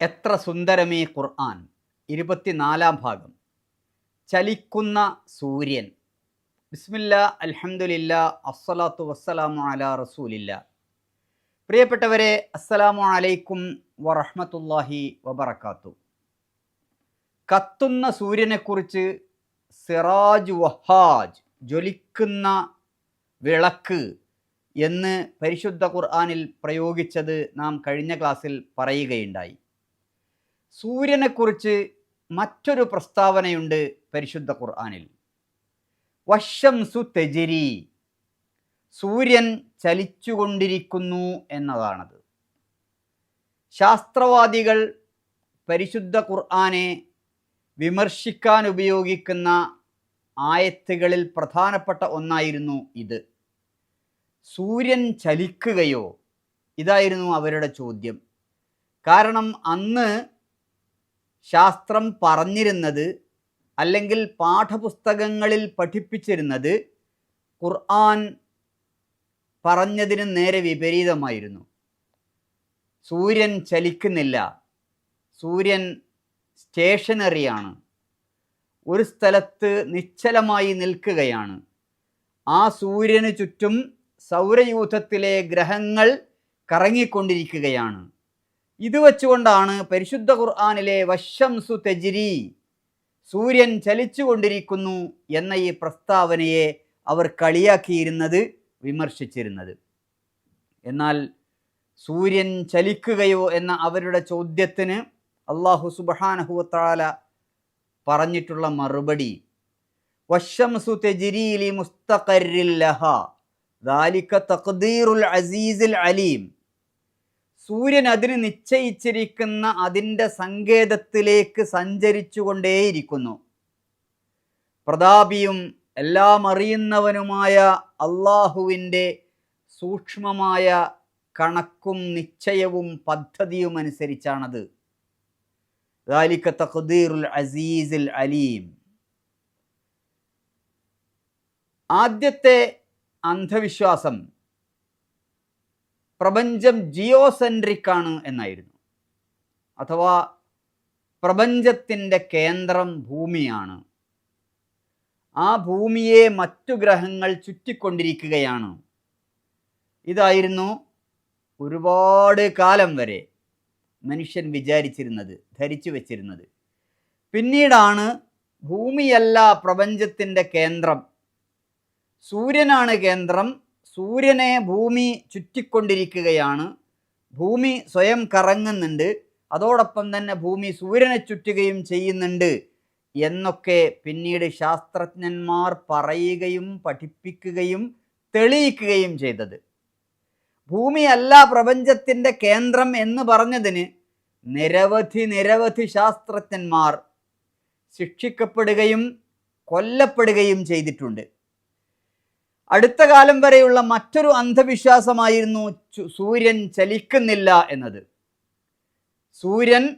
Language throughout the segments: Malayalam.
എത്ര സുന്ദരമേ ഖുർആൻ? ഇരുപത്തിനാലാം ഭാഗം. ചലിക്കുന്ന സൂര്യൻ. ബിസ്മില്ല അൽഹംദുലില്ല അസ്സലാത്തു വസ്സലാമു അല റസൂലില്ല. പ്രിയപ്പെട്ടവരെ അസ്സലാമു അലൈക്കും വറഹമത്തല്ലാഹി വബറക്കാത്തു കത്തുന്ന സൂര്യനെക്കുറിച്ച് സിറാജ് വഹാജ് ജ്വലിക്കുന്ന വിളക്ക് എന്ന് പരിശുദ്ധ ഖുർആാനിൽ പ്രയോഗിച്ചത് നാം കഴിഞ്ഞ ക്ലാസ്സിൽ പറയുകയുണ്ടായി. സൂര്യനെക്കുറിച്ച് മറ്റൊരു പ്രസ്താവനയുണ്ട് പരിശുദ്ധ ഖുർആനിൽ. വശംസു തെജരി. സൂര്യൻ ചലിച്ചുകൊണ്ടിരിക്കുന്നു എന്നതാണത്. ശാസ്ത്രവാദികൾ പരിശുദ്ധ ഖുർആാനെ വിമർശിക്കാൻ ഉപയോഗിക്കുന്ന ആയത്തുകളിൽ പ്രധാനപ്പെട്ട ഒന്നായിരുന്നു ഇത്. സൂര്യൻ ചലിക്കുകയോ? ഇതായിരുന്നു അവരുടെ ചോദ്യം. കാരണം അന്ന് ശാസ്ത്രം പറഞ്ഞിരുന്നത് അല്ലെങ്കിൽ പാഠപുസ്തകങ്ങളിൽ പഠിപ്പിച്ചിരുന്നത് ഖുർആൻ പറഞ്ഞതിന് നേരെ വിപരീതമായിരുന്നു. സൂര്യൻ ചലിക്കുന്നില്ല. സൂര്യൻ സ്റ്റേഷനറിയാണ്. ഒരു സ്ഥലത്ത് നിശ്ചലമായി നിൽക്കുകയാണ്. ആ സൂര്യന് ചുറ്റും സൗരയൂഥത്തിലെ ഗ്രഹങ്ങൾ കറങ്ങിക്കൊണ്ടിരിക്കുകയാണ്. ഇത് വച്ചുകൊണ്ടാണ് പരിശുദ്ധ ഖുർആാനിലെ വശംസു തെജിരി സൂര്യൻ ചലിച്ചുകൊണ്ടിരിക്കുന്നു എന്ന ഈ പ്രസ്താവനയെ അവർ കളിയാക്കിയിരുന്നത് വിമർശിച്ചിരുന്നത്. എന്നാൽ സൂര്യൻ ചലിക്കുകയോ എന്ന അവരുടെ ചോദ്യത്തിന് അള്ളാഹു സുബാനഹുത്താല പറഞ്ഞിട്ടുള്ള മറുപടി വശംസു തെജിരീലി മുസ്തഖരില്ലഹ ദാലിക തഖ്ദീറുൽ അസീസിൽ അലീം സൂര്യൻ അതിന് നിശ്ചയിച്ചിരിക്കുന്ന അതിന്റെ സങ്കേതത്തിലേക്ക് സഞ്ചരിച്ചുകൊണ്ടേയിരിക്കുന്നു. പ്രതാപിയും എല്ലാം അറിയുന്നവനുമായ അള്ളാഹുവിന്റെ സൂക്ഷ്മമായ കണക്കും നിശ്ചയവും പദ്ധതിയും അനുസരിച്ചാണത്. അസീസിൽ അലീം. ആദ്യത്തെ അന്ധവിശ്വാസം പ്രപഞ്ചം ജിയോസെൻട്രിക് ആണ് എന്നായിരുന്നു. അഥവാ പ്രപഞ്ചത്തിന്റെ കേന്ദ്രം ഭൂമിയാണ്. ആ ഭൂമിയെ മറ്റു ഗ്രഹങ്ങൾ ചുറ്റിക്കൊണ്ടിരിക്കുകയാണ്. ഇതായിരുന്നു ഒരുപാട് കാലം വരെ മനുഷ്യൻ വിചാരിച്ചിരുന്നത് ധരിച്ചു വച്ചിരുന്നത്. പിന്നീടാണ് ഭൂമിയല്ല പ്രപഞ്ചത്തിന്റെ കേന്ദ്രം. സൂര്യനാണ് കേന്ദ്രം സൂര്യനെ ഭൂമി ചുറ്റിക്കൊണ്ടിരിക്കുകയാണ്. ഭൂമി സ്വയം കറങ്ങുന്നുണ്ട്. അതോടൊപ്പം തന്നെ ഭൂമി സൂര്യനെ ചുറ്റുകയും ചെയ്യുന്നുണ്ട് എന്നൊക്കെ പിന്നീട് ശാസ്ത്രജ്ഞന്മാർ പറയുകയും പഠിപ്പിക്കുകയും തെളിയിക്കുകയും ചെയ്തത്. ഭൂമിയല്ല പ്രപഞ്ചത്തിന്റെ കേന്ദ്രം എന്ന് പറഞ്ഞതിന് നിരവധി നിരവധി ശാസ്ത്രജ്ഞന്മാർ ശിക്ഷിക്കപ്പെടുകയും കൊല്ലപ്പെടുകയും ചെയ്തിട്ടുണ്ട്. അടുത്ത കാലം വരെയുള്ള മറ്റൊരു അന്ധവിശ്വാസമായിരുന്നു സൂര്യൻ ചലിക്കുന്നില്ല എന്നത്. സൂര്യൻ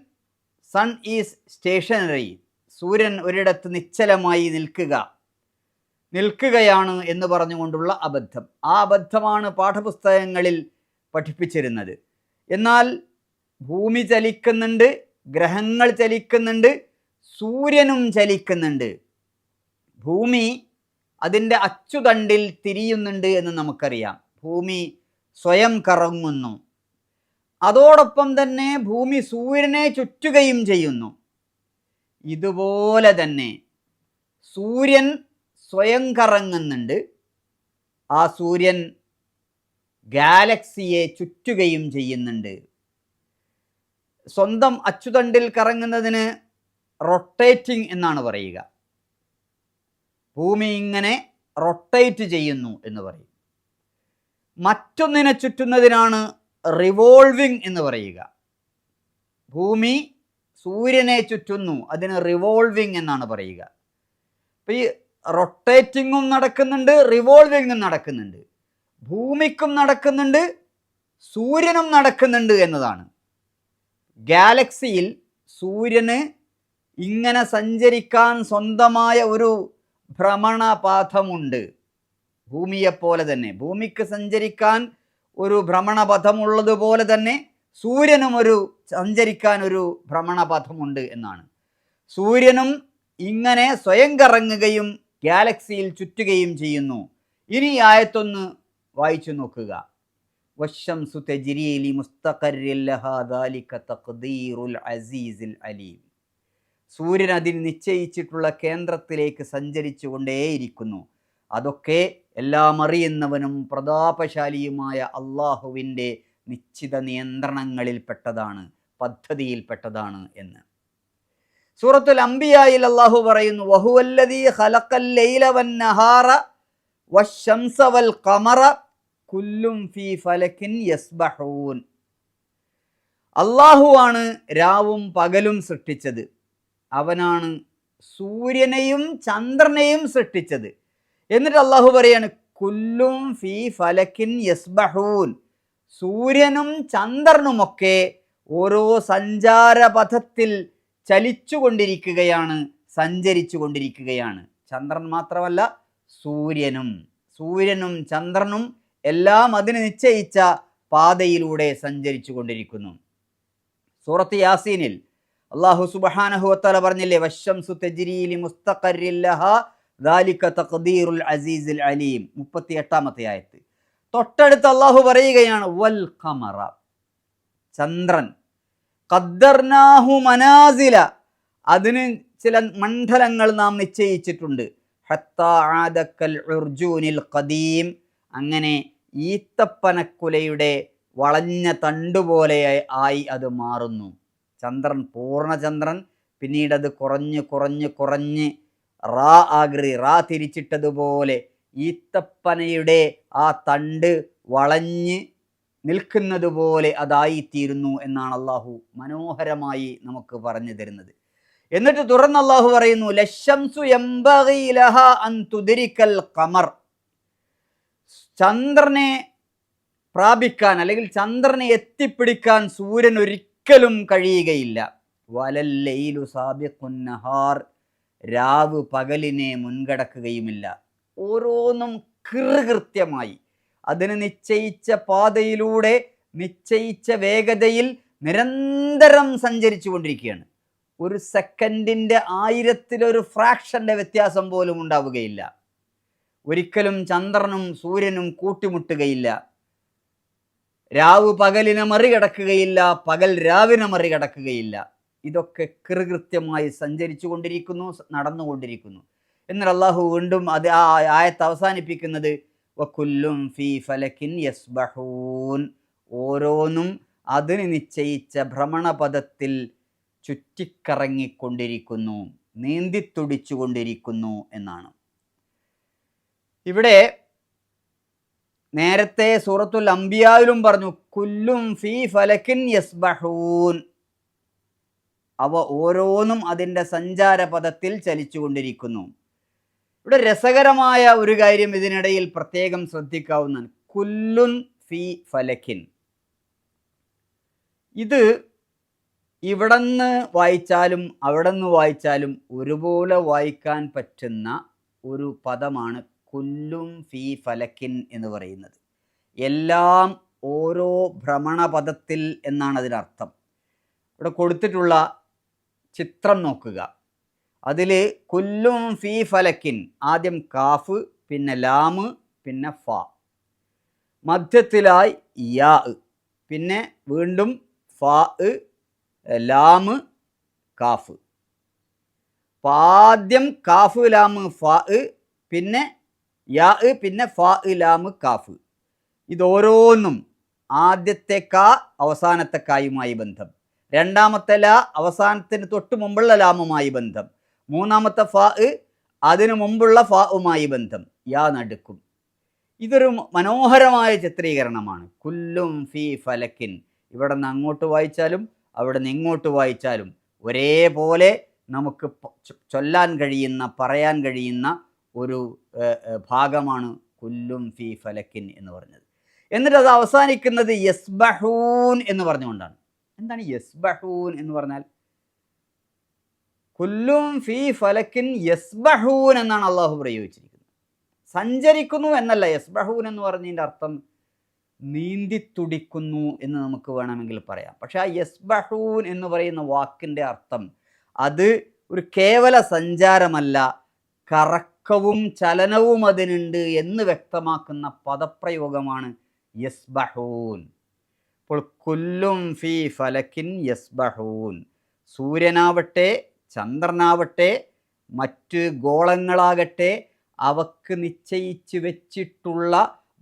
സൺ ഈസ് സ്റ്റേഷനറി. സൂര്യൻ ഒരിടത്ത് നിശ്ചലമായി നിൽക്കുക. നിൽക്കുകയാണ് എന്ന് പറഞ്ഞുകൊണ്ടുള്ള അബദ്ധം. ആ അബദ്ധമാണ് പാഠപുസ്തകങ്ങളിൽ പഠിപ്പിച്ചിരുന്നത്. എന്നാൽ ഭൂമി ചലിക്കുന്നുണ്ട് ഗ്രഹങ്ങൾ ചലിക്കുന്നുണ്ട് സൂര്യനും ചലിക്കുന്നുണ്ട്. ഭൂമി അതിന്റെ അച്ചുതണ്ടിൽ തിരിയുന്നുണ്ട് എന്ന് നമുക്കറിയാം. ഭൂമി സ്വയം കറങ്ങുന്നു. അതോടൊപ്പം തന്നെ ഭൂമി സൂര്യനെ ചുറ്റുകയും ചെയ്യുന്നു. ഇതുപോലെ തന്നെ സൂര്യൻ സ്വയം കറങ്ങുന്നുണ്ട്. ആ സൂര്യൻ ഗാലക്സിയെ ചുറ്റുകയും ചെയ്യുന്നുണ്ട്. സ്വന്തം അച്ചുതണ്ടിൽ കറങ്ങുന്നതിന് റൊട്ടേറ്റിംഗ് എന്നാണ് പറയുക. ഭൂമി ഇങ്ങനെ റൊട്ടേറ്റ് ചെയ്യുന്നു എന്ന് പറയും. മറ്റൊന്നിനെ ചുറ്റുന്നതിനാണ് റിവോൾവിംഗ് എന്ന് പറയുക. ഭൂമി സൂര്യനെ ചുറ്റുന്നു അതിന് റിവോൾവിംഗ് എന്നാണ് പറയുക. അപ്പം ഈ റൊട്ടേറ്റിങ്ങും നടക്കുന്നുണ്ട് റിവോൾവിങ്ങും നടക്കുന്നുണ്ട്. ഭൂമിക്കും നടക്കുന്നുണ്ട് സൂര്യനും നടക്കുന്നുണ്ട് എന്നതാണ്. ഗാലക്സിയിൽ സൂര്യന് ഇങ്ങനെ സഞ്ചരിക്കാൻ സ്വന്തമായ ഒരു ഭ്രമണപാഥമുണ്ട്. ഭൂമിയെപ്പോലെ തന്നെ. ഭൂമിക്ക് സഞ്ചരിക്കാൻ ഒരു ഭ്രമണപഥമുള്ളതുപോലെ തന്നെ സൂര്യനും ഒരു സഞ്ചരിക്കാൻ ഒരു ഭ്രമണപഥമുണ്ട് എന്നാണ്. സൂര്യനും ഇങ്ങനെ സ്വയം കറങ്ങുകയും ഗാലക്സിയിൽ ചുറ്റുകയും ചെയ്യുന്നു. ഇനി ആയത്തൊന്ന് വായിച്ചു നോക്കുക. വശംസു തജ്രീലി അസീസിൽ അലീം. സൂര്യൻ അതിന് നിശ്ചയിച്ചിട്ടുള്ള കേന്ദ്രത്തിലേക്ക് സഞ്ചരിച്ചു കൊണ്ടേയിരിക്കുന്നു അതൊക്കെ എല്ലാം അറിയുന്നവനും പ്രതാപശാലിയുമായ അള്ളാഹുവിന്റെ നിശ്ചിത നിയന്ത്രണങ്ങളിൽപ്പെട്ടതാണ് പദ്ധതിയിൽപ്പെട്ടതാണ് എന്ന്. സൂറത്തുൽ അംബിയായിൽ അള്ളാഹു പറയുന്നു വഹുവല്ലദീ ഖലഖൽ ലൈല വന്നഹാറ വശംസ വൽ ഖമറ കുല്ലും ഫീ ഫലക്കിൻ യസ്ബഹൂൻ. അള്ളാഹുവാണ് രാവും പകലും സൃഷ്ടിച്ചത്. അവനാണ് സൂര്യനെയും ചന്ദ്രനെയും സൃഷ്ടിച്ചത്. എന്നിട്ട് അള്ളാഹു പറയാണ് കുല്ലും ഫി ഫലക്കിൻ യസ്ബഹൂൻ. സൂര്യനും ചന്ദ്രനുമൊക്കെ ഓരോ സഞ്ചാരപഥത്തിൽ ചലിച്ചുകൊണ്ടിരിക്കുകയാണ് സഞ്ചരിച്ചു കൊണ്ടിരിക്കുകയാണ് ചന്ദ്രൻ മാത്രമല്ല സൂര്യനും. സൂര്യനും ചന്ദ്രനും എല്ലാം അതിന് നിശ്ചയിച്ച പാതയിലൂടെ സഞ്ചരിച്ചു കൊണ്ടിരിക്കുന്നു സൂറത്ത് യാസീനിൽ അള്ളാഹു സുബഹാനഹുവത്തല പറഞ്ഞില്ലേ വശംസു തജ്രീലി മുസ്തഖറില്ലഹ ദാലിക തഖ്ദീറുൽ അലീം. മുപ്പത്തി എട്ടാമത്തെ ആയത്ത്. തൊട്ടടുത്ത് അള്ളാഹു പറയുകയാണ് വൽ ഖമറ ചന്ദ്രൻ. ഖദ്ദർനാഹു മനാസില. അതിന് ചില മണ്ഡലങ്ങൾ നാം നിശ്ചയിച്ചിട്ടുണ്ട്. ഉർജൂനിൽ ഖദീം. അങ്ങനെ ഈത്തപ്പനക്കുലയുടെ വളഞ്ഞ തണ്ടുപോലെ ആയി അത് മാറുന്നു. ചന്ദ്രൻ പൂർണചന്ദ്രൻ പിന്നീട് അത് കുറഞ്ഞ് കുറഞ്ഞ് കുറഞ്ഞ് റാ ആഗ്രി റാ തിരിച്ചിട്ടതുപോലെ ഈത്തപ്പനയുടെ ആ തണ്ട് വളഞ്ഞ് നിൽക്കുന്നതുപോലെ അതായിത്തീരുന്നു എന്നാണ് അള്ളാഹു മനോഹരമായി നമുക്ക് പറഞ്ഞു തരുന്നത്. എന്നിട്ട് തുറന്ന് അള്ളാഹു പറയുന്നു ലശംസു യംബഗി കമർ ചന്ദ്രനെ പ്രാപിക്കാൻ അല്ലെങ്കിൽ ചന്ദ്രനെ എത്തിപ്പിടിക്കാൻ സൂര്യൻ ഒരിക്കലും കഴിയുകയില്ല. വലല്ലയിലു സാബിഖുന്നഹാർ രാവ് പകലിനെ മുൻകടക്കുകയുമില്ല. ഓരോന്നും കൃകൃത്യമായി അതിന് നിശ്ചയിച്ച പാതയിലൂടെ നിശ്ചയിച്ച വേഗതയിൽ നിരന്തരം സഞ്ചരിച്ചു കൊണ്ടിരിക്കുകയാണ് ഒരു സെക്കൻഡിന്റെ ആയിരത്തിലൊരു ഫ്രാക്ഷന്റെ വ്യത്യാസം പോലും ഉണ്ടാവുകയില്ല. ഒരിക്കലും ചന്ദ്രനും സൂര്യനും കൂട്ടിമുട്ടുകയില്ല. രാവ് പകലിനെ മറികടക്കുകയില്ല പകൽ രാവിനെ മറികടക്കുകയില്ല. ഇതൊക്കെ കൃകൃത്യമായി സഞ്ചരിച്ചു കൊണ്ടിരിക്കുന്നു നടന്നുകൊണ്ടിരിക്കുന്നു എന്നാൽ അള്ളാഹു വീണ്ടും അത് ആ ആയത്ത് അവസാനിപ്പിക്കുന്നത് വക്കുല്ലും ഫീ ഫലക്കിൻ യസ്ബഹൂൻ. ഓരോന്നും അതിന് നിശ്ചയിച്ച ഭ്രമണപഥത്തിൽ ചുറ്റിക്കറങ്ങിക്കൊണ്ടിരിക്കുന്നു നീന്തിത്തുടിച്ചുകൊണ്ടിരിക്കുന്നു എന്നാണ്. ഇവിടെ നേരത്തെ സൂറത്തുൽ അംബിയായിലും പറഞ്ഞു കുല്ലും ഫീ ഫലക്കിൻ യസ്ബഹൂൻ. അവ ഓരോന്നും അതിന്റെ സഞ്ചാരപഥത്തിൽ ചലിച്ചുകൊണ്ടിരിക്കുന്നു. ഇവിടെ രസകരമായ ഒരു കാര്യം ഇതിനിടയിൽ പ്രത്യേകം ശ്രദ്ധിക്കാവുന്നതാണ്. കുല്ലുൻ ഫി ഫലക്കിൻ. ഇത് ഇവിടുന്ന് വായിച്ചാലും അവിടെ നിന്ന് വായിച്ചാലും ഒരുപോലെ വായിക്കാൻ പറ്റുന്ന ഒരു പദമാണ് കുല്ലും ഫി ഫലക്കിൻ എന്ന് പറയുന്നത്. എല്ലാം ഓരോ ഭ്രമണപഥത്തിൽ എന്നാണ് അതിനർത്ഥം. ഇവിടെ കൊടുത്തിട്ടുള്ള ചിത്രം നോക്കുക. അതിൽ കുല്ലും ഫി ഫലക്കിൻ ആദ്യം കാഫ് പിന്നെ ലാമ് പിന്നെ ഫ. മധ്യത്തിലായി യാ പിന്നെ വീണ്ടും ഫ ലാമ് കാഫ്. ആദ്യം കാഫ് ലാമ് ഫ പിന്നെ യാ പിന്നെ ഫ ലാമ് കാഫ്. ഇതോരോന്നും ആദ്യത്തെ കാ അവസാനത്തെ കായുമായി ബന്ധം. രണ്ടാമത്തെ ല അവസാനത്തിന് തൊട്ട് മുമ്പുള്ള ലാമുമായി ബന്ധം. മൂന്നാമത്തെ ഫ അതിനു മുമ്പുള്ള ഫാവുമായി ബന്ധം. യാ നടുക്കും. ഇതൊരു മനോഹരമായ ചിത്രീകരണമാണ്. കുല്ലും ഫി ഫലക്കിൻ. ഇവിടെ നിന്ന് അങ്ങോട്ട് വായിച്ചാലും അവിടെ നിന്ന് ഇങ്ങോട്ട് വായിച്ചാലും ഒരേപോലെ നമുക്ക് ചൊല്ലാൻ കഴിയുന്ന പറയാൻ കഴിയുന്ന ഒരു ഭാഗമാണ് കുല്ലും ഫി ഫലക്കിൻ എന്ന് പറഞ്ഞത്. എന്നിട്ട് അത് അവസാനിക്കുന്നത് യസ്ബഹൂൻ എന്ന് പറഞ്ഞുകൊണ്ടാണ്. എന്താണ് യസ്ബഹൂൻ എന്ന് പറഞ്ഞാൽ? കുല്ലും ഫി ഫലക്കിൻ യസ്ബഹൂൻ എന്നാണ് അള്ളാഹു പ്രയോഗിച്ചിരിക്കുന്നത്. സഞ്ചരിക്കുന്നു എന്നല്ല യസ്ബഹൂൻ എന്ന് പറഞ്ഞതിന്റെ അർത്ഥം നീന്തിത്തുടിക്കുന്നു എന്ന് നമുക്ക് വേണമെങ്കിൽ പറയാം. പക്ഷേ ആ യസ്ബഹൂൻ എന്ന് പറയുന്ന വാക്കിന്റെ അർത്ഥം അത് ഒരു കേവല സഞ്ചാരമല്ല കറക്കവും ചലനവും അതിനുണ്ട് എന്ന് വ്യക്തമാക്കുന്ന പദപ്രയോഗമാണ് യസ്ബഹൂൻ. ഇപ്പോൾ കുല്ലും ഫി ഫലക്കിൻ യസ്ബഹൂൻ. സൂര്യനാവട്ടെ ചന്ദ്രനാവട്ടെ മറ്റ് ഗോളങ്ങളാകട്ടെ അവക്ക് നിശ്ചയിച്ചു വെച്ചിട്ടുള്ള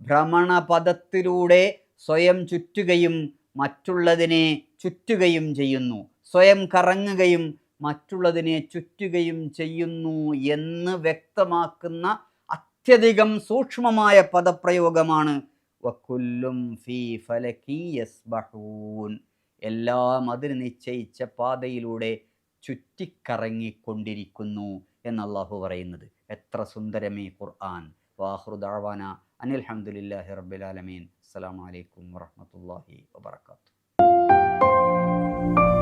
ഭ്രമണപഥത്തിലൂടെ സ്വയം ചുറ്റുകയും മറ്റുള്ളതിനെ ചുറ്റുകയും ചെയ്യുന്നു. സ്വയം കറങ്ങുകയും മറ്റുള്ളതിനെ ചുറ്റുകയും ചെയ്യുന്നു എന്ന് വ്യക്തമാക്കുന്ന അത്യധികം സൂക്ഷ്മമായ പദപ്രയോഗമാണ്. വക്കുല്ലും ഫീ ഫലക്കി യസ്ബഹൂൻ. എല്ലാം അതിന് നിശ്ചയിച്ച പാതയിലൂടെ ചുറ്റിക്കറങ്ങിക്കൊണ്ടിരിക്കുന്നു എന്ന് അള്ളാഹു പറയുന്നത്. എത്ര സുന്ദരമേ ഖുർആൻ. വാഹൃദാവാന അനിൽ ഹംദുലില്ലാഹി റബ്ബിൽ ആലമീൻ. അസ്സലാമു അലൈക്കും വറഹ്മത്തുള്ളാഹി വബറകാതുഹു.